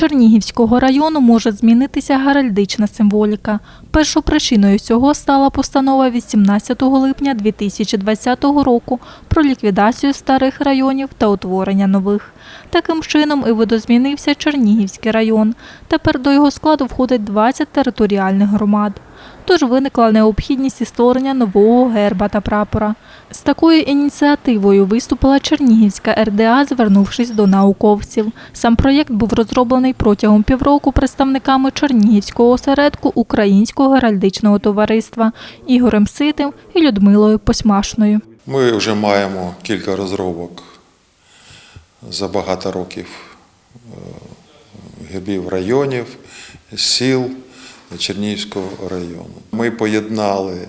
Чернігівського району може змінитися геральдична символіка. Першопричиною цього стала постанова 18 липня 2020 року про ліквідацію старих районів та утворення нових. Таким чином і видозмінився Чернігівський район. Тепер до його складу входить 20 територіальних громад. Тож виникла необхідність і створення нового герба та прапора. З такою ініціативою виступила Чернігівська РДА, звернувшись до науковців. Сам проєкт був розроблений протягом півроку представниками Чернігівського осередку Українського геральдичного товариства Ігорем Ситим і Людмилою Посмашною. Ми вже маємо кілька розробок за багато років е, гербів районів, сіл Чернігівського району. Ми поєднали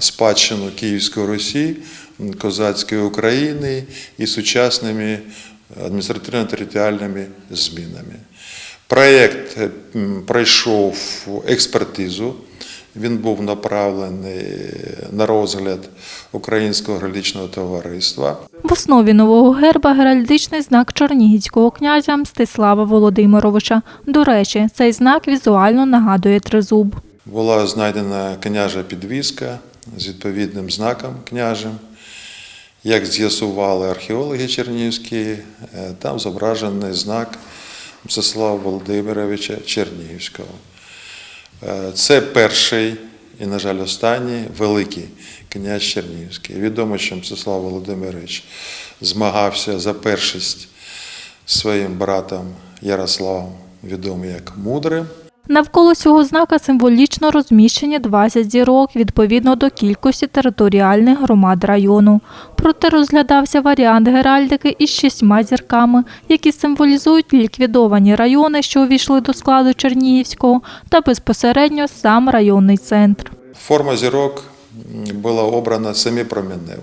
спадщину Київської Русі, козацької України і сучасними адміністративно-територіальними змінами. Проєкт пройшов експертизу. Він був направлений на розгляд Українського героїчного товариства. В основі нового герба геральдичний знак чернігівського князя Мстислава Володимировича. До речі, цей знак візуально нагадує тризуб. Була знайдена княжа підвіска з відповідним знаком княжим. Як з'ясували археологи чернігівські, е, там зображений знак Мстислава Володимировича Чернігівського. Е, Це перший і, на жаль, останній великий князь Чернігівський. Відомо, що Мстислав Володимирович змагався за першість своїм братом Ярославом, відомий як Мудрим. Навколо цього знака символічно розміщені 20 зірок відповідно до кількості територіальних громад району. Проте розглядався варіант геральдики із шістьма зірками, які символізують ліквідовані райони, що увійшли до складу Чернігівського, та безпосередньо сам районний центр. Форма зірок була обрана семипромінева.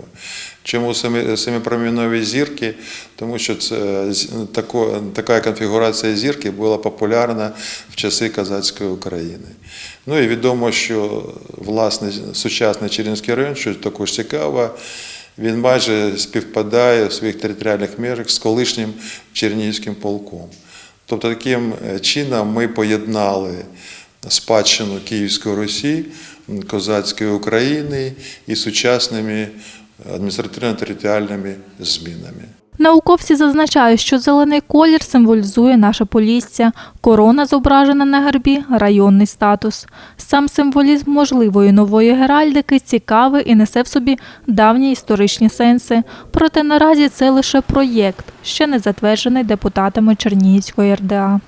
Чому семі- семипроміневі зірки? Тому що це тако- така конфігурація зірки була популярна в часи козацької України. Ну і відомо, що власне сучасний Чернівський район, що також цікаво, він майже співпадає в своїх територіальних межах з колишнім Чернігівським полком. Тобто таким е, чином ми поєднали спадщину Київської Русі, козацької України і сучасними адміністративно-територіальними змінами. Науковці зазначають, що зелений колір символізує наше полісся, корона зображена на гербі районний статус. Сам символізм можливої нової геральдики цікавий і несе в собі давні історичні сенси. Проте наразі це лише проєкт, ще не затверджений депутатами Чернігівської РДА.